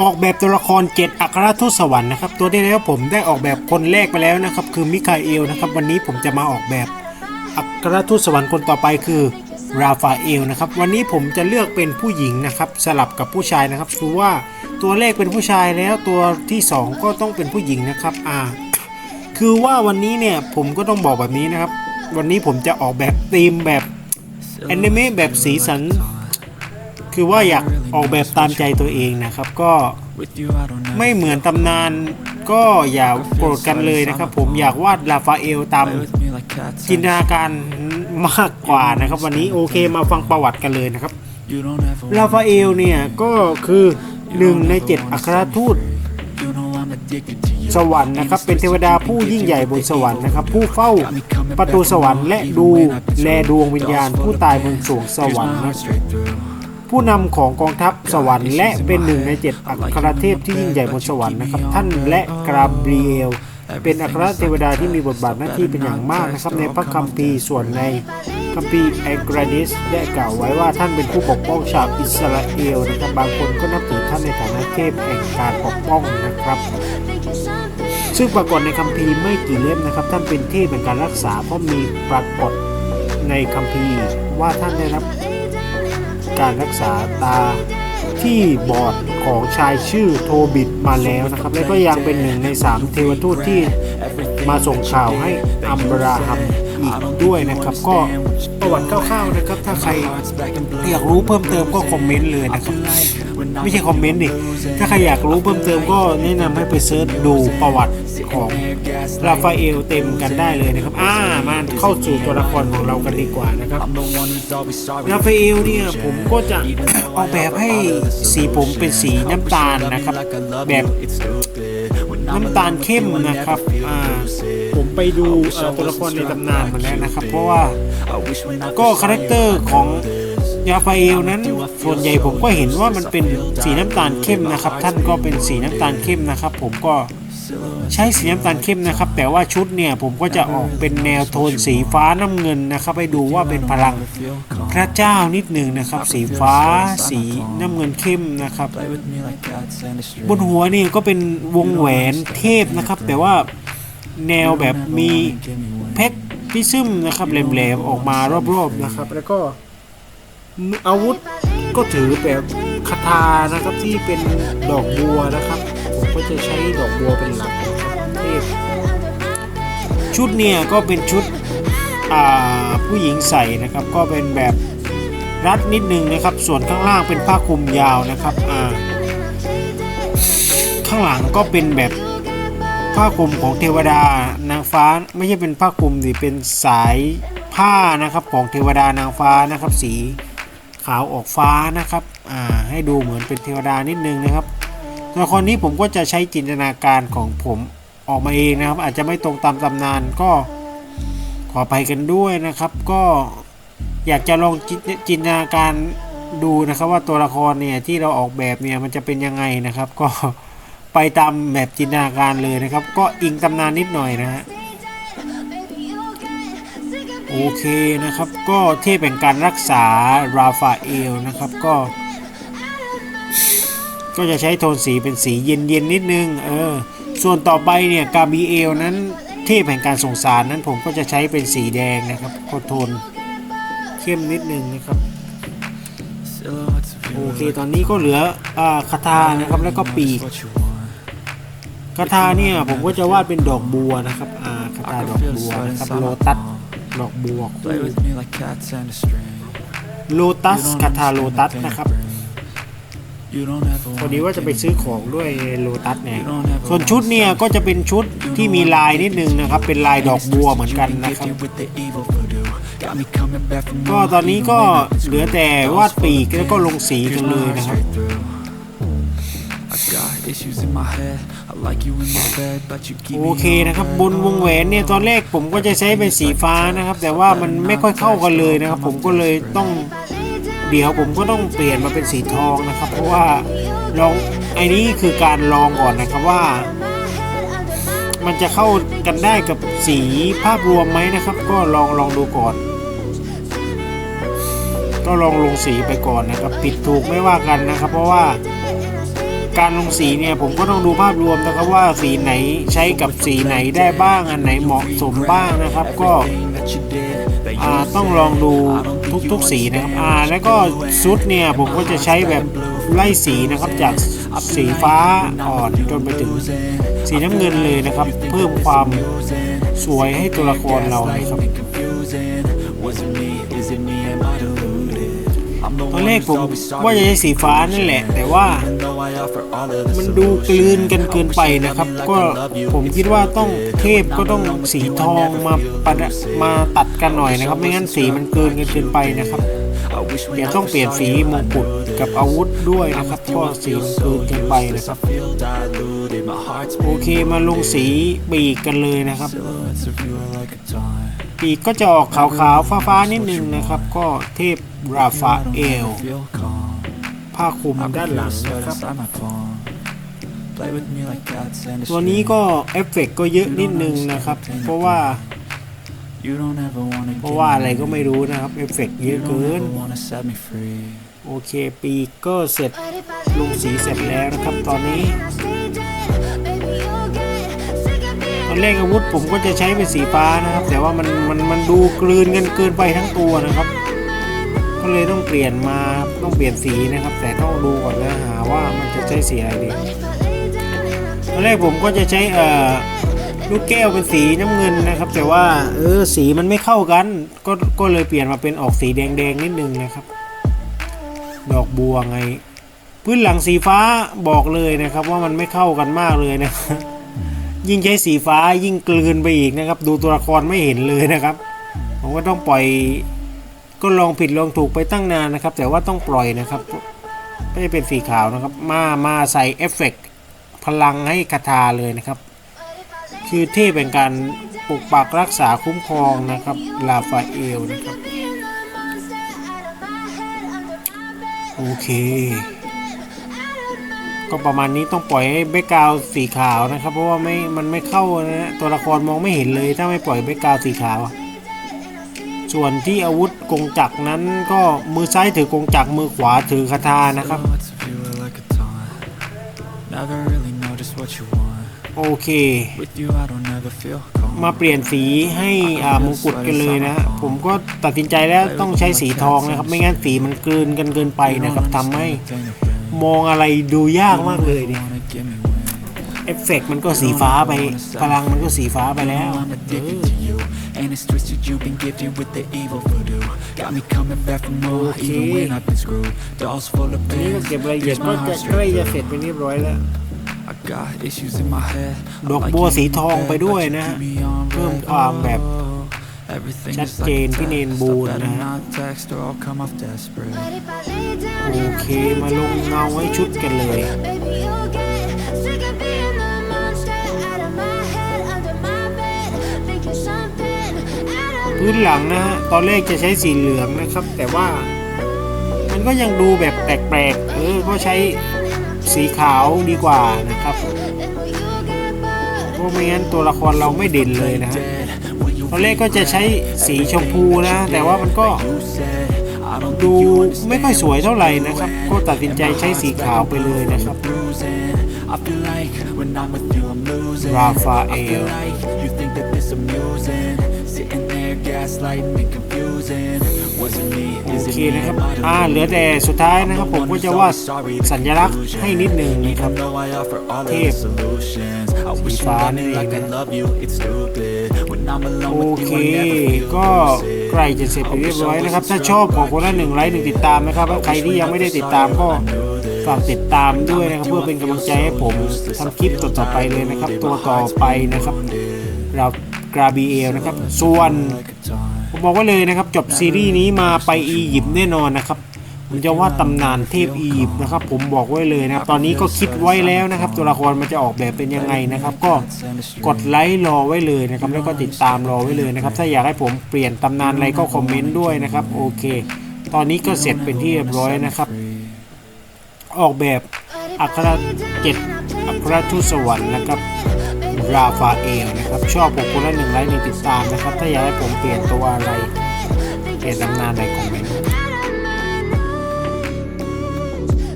ออกแบบตัวละครเจ็ดอัครทูตสวรรค์นะครับ ตัวที่แล้วผมได้ออกแบบคนแรกไปแล้วนะครับ คือมิคาเอลนะครับ วันนี้ผมจะมาออกแบบอัครทูตสวรรค์คนต่อไปคือราฟาเอลนะครับ วันนี้ผมจะเลือกเป็นผู้หญิงนะครับ สลับกับผู้ชายนะครับ คือว่าตัวแรกเป็นผู้ชายแล้วตัวที่สองก็ต้องเป็นผู้หญิงนะครับอ่าคือว่าวันนี้เนี่ยผมก็ต้องบอกแบบนี้นะครับ วันนี้ผมจะออกแบบธีมแบบแอนิเมะแบบสีสัน คือว่าอยากออกแบบตามใจตัวเองนะครับ ก็ไม่เหมือนตำนานก็อย่าโกรธกันเลยนะครับ ผมอยากวาดลาฟาเอลตามจินตนาการมากกว่านะครับ วันนี้โอเคมาฟังประวัติกันเลยนะครับลาฟาเอลเนี่ยก็คือหนึ่งในเจ็ดอัครทูตสวรรค์นะครับเป็นเทวดาผู้ยิ่งใหญ่บนสวรรค์นะครับ ผู้เฝ้าประตูสวรรค์และดูแลดวงวิญญาณผู้ตายบนสวงสวรรค์นะ ผู้นำของกองทัพสวรรค์และเป็นหนึ่งในเจ็ดอัครเทพที่ยิ่งใหญ่บนสวรรค์นะครับ ท่านและกราเบรีเอลเป็นอัครเทวดาที่มีบทบาทหน้าที่เป็นอย่างมากนะครับ ในพระคัมภีร์ส่วนในคัมภีร์แอกราดิสได้กล่าวไว้ว่าท่านเป็นผู้ปกป้องชาวอิสราเอลนะครับบางคนก็นับถือท่านในฐานะเทพแห่งการปกป้องนะครับ ซึ่งปรากฏในคัมภีร์ไม่กี่เล่มนะครับ ท่านเป็นเทพแห่งการรักษาเพราะมีปรากฏในคัมภีร์ว่าท่านได้รับ การรักษาตาที่บอดของชายชื่อโทบิดมาแล้วนะครับ และก็ยังเป็นหนึ่งในสามเทวทูตที่มาส่งข่าวให้อัมบราฮัมอีกด้วยนะครับ ก็ประวัติคร่าวๆนะครับ ถ้าใครอยากรู้เพิ่มเติมก็คอมเมนต์เลยนะครับ ไม่ใช่คอมเมนต์ดิถ้าใครอยากรู้เพิ่มเติมก็แนะนำให้ไปเซิร์ชดูประวัติ ของราฟาเอลเต็มกันได้เลยนะครับ อ่ามาเข้าสู่ตัวละครของเรากันดีกว่านะครับราฟาเอลเนี่ยผมก็จะออกแบบให้สีผมเป็นสีน้ำตาลนะครับ แบบน้ำตาลเข้มนะครับอ่าผมไปดูตัวละครในตำนานมาแล้วนะครับ เพราะว่าก็คาแรคเตอร์ของยาฟาเอลนั้นส่วนใหญ่ผมก็เห็นว่ามันเป็นสีน้ำตาลเข้มนะครับ ท่านก็เป็นสีน้ำตาลเข้มนะครับ ผมก็ ใช้สีน้ำตาลเข้มนะครับ แต่ว่าชุดเนี่ยผมก็จะออกเป็นแนวโทนสีฟ้าน้ำเงินนะครับให้ดูว่าเป็นพลังพระเจ้านิดหนึ่งนะครับ สีฟ้าสีน้ำเงินเข้มนะครับ บนหัวนี่ก็เป็นวงแหวนเทพนะครับ แต่ว่าแนวแบบมีเพชรพิซึมนะครับแหลมๆออกมารอบๆนะครับ แล้วก็อาวุธก็ถือแบบคาถานะครับที่เป็นดอกบัวนะครับ ผมก็จะใช้ดอกบัวเป็นหลักนะครับเทพชุดเนี่ยก็เป็นชุดผู้หญิงใส่นะครับ ก็เป็นแบบรัดนิดนึงนะครับ ส่วนข้างล่างเป็นผ้าคลุมยาวนะครับข้างหลังก็เป็นแบบผ้าคลุมของเทวดานางฟ้าไม่ใช่เป็นผ้าคลุมสิเป็นสายผ้านะครับของเทวดานางฟ้านะครับ สีขาวออกฟ้านะครับให้ดูเหมือนเป็นเทวดานิดนึงนะครับ ตัวละครนี้ผมก็จะใช้จินตนาการของผมออกมาเองนะครับ อาจจะไม่ตรงตามตำนานก็ขอไปกันด้วยนะครับ ก็อยากจะลองจินจินตนาการดูนะครับว่าตัวละครเนี่ยที่เราออกแบบเนี่ยมันจะเป็นยังไงนะครับ ก็ไปตามแบบจินตนาการเลยนะครับ ก็อิงตำนานนิดหน่อยนะฮะโอเคนะครับ ก็เทพแห่งการรักษาราฟาเอลนะครับ ก็ ก็จะใช้โทนสีเป็นสีเย็นๆนิดนึงเออส่วนต่อไปเนี่ยกาบีเอลนั้นเทพแห่งการสงสารนั้นผมก็จะใช้เป็นสีแดงนะครับโทนเข้มนิดนึงนะครับโอเคตอนนี้ก็เหลืออ่าคาถานะครับแล้วก็ปีกคาถาเนี่ยผมก็จะวาดเป็นดอกบัวนะครับอ่าคาถาดอกบัวนะครับโลตัสดอกบัวคู่โลตัสคาถาโลตัสนะครับ พอดีว่าจะไปซื้อของด้วยโลตัสเนี่ยส่วนชุดเนี่ยก็จะเป็นชุดที่มีลายนิดนึงนะครับ เป็นลายดอกบัวเหมือนกันนะครับ ก็ตอนนี้ก็เหลือแต่วาดปีกแล้วก็ลงสีกันเลยนะครับ โอเคนะครับบนวงแหวนเนี่ยตอนแรกผมก็จะใช้เป็นสีฟ้านะครับ แต่ว่ามันไม่ค่อยเข้ากันเลยนะครับ ผมก็เลยต้อง เดี๋ยวผมก็ต้องเปลี่ยนมาเป็นสีทองนะครับ เพราะว่าลองไอ้นี้คือการลองก่อนนะครับว่า มันจะเข้ากันได้กับสีภาพรวมไหมนะครับ ก็ลองลองดูก่อน ก็ลองลงสีไปก่อนนะครับปิดถูกไม่ว่ากันนะครับ เพราะว่าการลงสีเนี่ยผมก็ต้องดูภาพรวมนะครับว่าสีไหนใช้กับสีไหนได้บ้างอันไหนเหมาะสมบ้างนะครับ ก็ ต้องลองดูทุกๆสีนะครับอ่าแล้วก็ชุดเนี่ยผมก็จะใช้แบบไล่สีนะครับจากสีฟ้าอ่อนจนไปถึงสีน้ำเงินเลยนะครับ เพิ่มความสวยให้ตัวละครเรานะครับ ตอนแรกผมว่าจะใช้สีฟ้านั่นแหละ แต่ว่ามันดูกลืนกันเกินไปนะครับ ก็ผมคิดว่าต้องเทพก็ต้องสีทองมาปะดมาตัดกันหน่อยนะครับ ไม่งั้นสีมันเกินกันเกินไปนะครับเดี๋ยวต้องเปลี่ยนสีมงกุฎกับอาวุธด้วยนะครับเพราะสีมันเกินเกินไปนะครับโอเคมาลงสีปีกกันเลยนะครับ ปีกก็จะออกขาวๆ ฟ้าๆ นิดนึงนะครับ ก็เทพราฟาเอล ผ้าคลุมด้านหลังนะครับ ตัวนี้ก็เอฟเฟกต์ก็เยอะนิดนึงนะครับ เพราะว่า เพราะว่าอะไรก็ไม่รู้นะครับเอฟเฟกต์เยอะเกิน โอเคปีกก็เสร็จลงสีเสร็จแล้วนะครับตอนนี้ ตอนแรกอาวุธผมก็จะใช้เป็นสีฟ้านะครับ แต่ว่ามันมันมันดูกลืนกันเกินไปทั้งตัวนะครับ ก็เลยต้องเปลี่ยนมาต้องเปลี่ยนสีนะครับ แต่ต้องดูก่อนนะหาว่ามันจะใช้สีอะไรดีตอนแรกผมก็จะใช้เอ่อลูกแก้วเป็นสีน้ำเงินนะครับ แต่ว่าเออสีมันไม่เข้ากัน ก็ก็เลยเปลี่ยนมาเป็นออกสีแดงๆนิดนึงนะครับ ดอกบัวไง พื้นหลังสีฟ้าบอกเลยนะครับ ว่ามันไม่เข้ากันมากเลยนะ ยิ่งใช้สีฟ้ายิ่งกลืนไปอีกนะครับ ดูตัวละครไม่เห็นเลยนะครับ ผมก็ต้องปล่อย ก็ลองผิดลองถูกไปตั้งนานนะครับ แต่ว่าต้องปล่อยนะครับไม่ได้เป็นสีขาวนะครับ มามาใส่เอฟเฟกต์พลังให้คาถาเลยนะครับ คือเทพเป็นการปกปักรักษาคุ้มครองนะครับ ลาฟาเอลนะครับ โอเค ก็ประมาณนี้ต้องปล่อยให้แบ็กาวสีขาวนะครับ เพราะว่าไม่มันไม่เข้านะตัวละครมองไม่เห็นเลย ถ้าไม่ปล่อยแบ็กาวสีขาว ส่วนที่อาวุธกงจักรนั้นก็มือซ้ายถือกงจักรมือขวาถือคาถานะครับโอเค มาเปลี่ยนสีให้อ่ามงกุฎกันเลยนะ ผมก็ตัดสินใจแล้วต้องใช้สีทองนะครับ ไม่งั้นสีมันเกินกันเกินไปนะครับทำให้ มองอะไรดูยากมากเลยเนี่ยเอฟเฟกต์มันก็สีฟ้าไปพลังมันก็สีฟ้าไปแล้วเออ And it's twisted, you've been gifted with the evil voodoo Got me coming back for more, even when I've been screwed Dolls full of นี่ pain, ก็เก็บรายละเอียด here's ก็ my จะ heart ใกล้ straight จะเสร็จไปเรียบร้อยแล้ว I got issues in my head ดอกบัวสีทองไปด้วยนะฮะเพิ่มความแบบ Everything ชัด is เจ like น a พี่เนน test. บู I น better นะฮะ not text or I'll come off desperate โอเคมาลงเงาให้ชุดกันเลย Baby, you'll get sick of being the monster out of my head, under my bed, thinking something out of พื้นหลังนะฮะ ตอนแรกจะใช้สีเหลืองนะครับ แต่ว่า มันก็ยังดูแบบแปลกๆ เออ ก็ใช้สีขาวดีกว่านะครับ เพราะไม่งั้นตัวละครเราไม่เด่นเลยนะฮะ ตอนแรกก็จะใช้สีชมพูนะ แต่ว่ามันก็ ดูไม่ค่อยสวยเท่าไหร่นะครับ ก็ตัดสินใจใช้สีขาวไปเลยนะครับราฟาเอล โอเคนะครับ อ่า เหลือแต่สุดท้ายนะครับ ผมก็จะวาดสัญลักษณ์ให้นิดหนึ่งนะครับเทพสีฟ้านี่เองนะโอเค ก็ ใกล้จะเสร็จไปเรียบร้อยนะครับ ถ้าชอบขอคนละหนึ่งไลค์หนึ่งติดตามนะครับใครที่ยังไม่ได้ติดตามก็ฝากติดตามด้วยนะครับ เพื่อเป็นกำลังใจให้ผมทำคลิปต่อๆไปเลยนะครับ ตัวต่อไปนะครับเรากราบีเอลนะครับ ส่วนผมบอกไว่าเลยนะครับ จบซีรีส์นี้มาไปอียิปต์แน่นอนนะครับ ผมจะว่าตำนานเทพอียิปต์นะครับผมบอกไว้เลยนะครับตอนนี้ก็คิดไว้แล้วนะครับ ตัวละครมันจะออกแบบเป็นยังไงนะครับ ก็กดไลค์รอไว้เลยนะครับแล้วก็ติดตามรอไว้เลยนะครับ ถ้าอยากให้ผมเปลี่ยนตำนานอะไรก็คอมเมนต์ด้วยนะครับโอเค ตอนนี้ก็เสร็จเป็นที่เรียบร้อยนะครับ ออกแบบอัครเจ็ดอัครทูตสวรรค์นะครับราฟาเอลนะครับชอบผมคนละหนึ่งไลค์หนึ่งติดตามนะครับ ถ้าอยากให้ผมเปลี่ยนตัวอะไรเปลี่ยนตำนานอะไรคอมเมนต์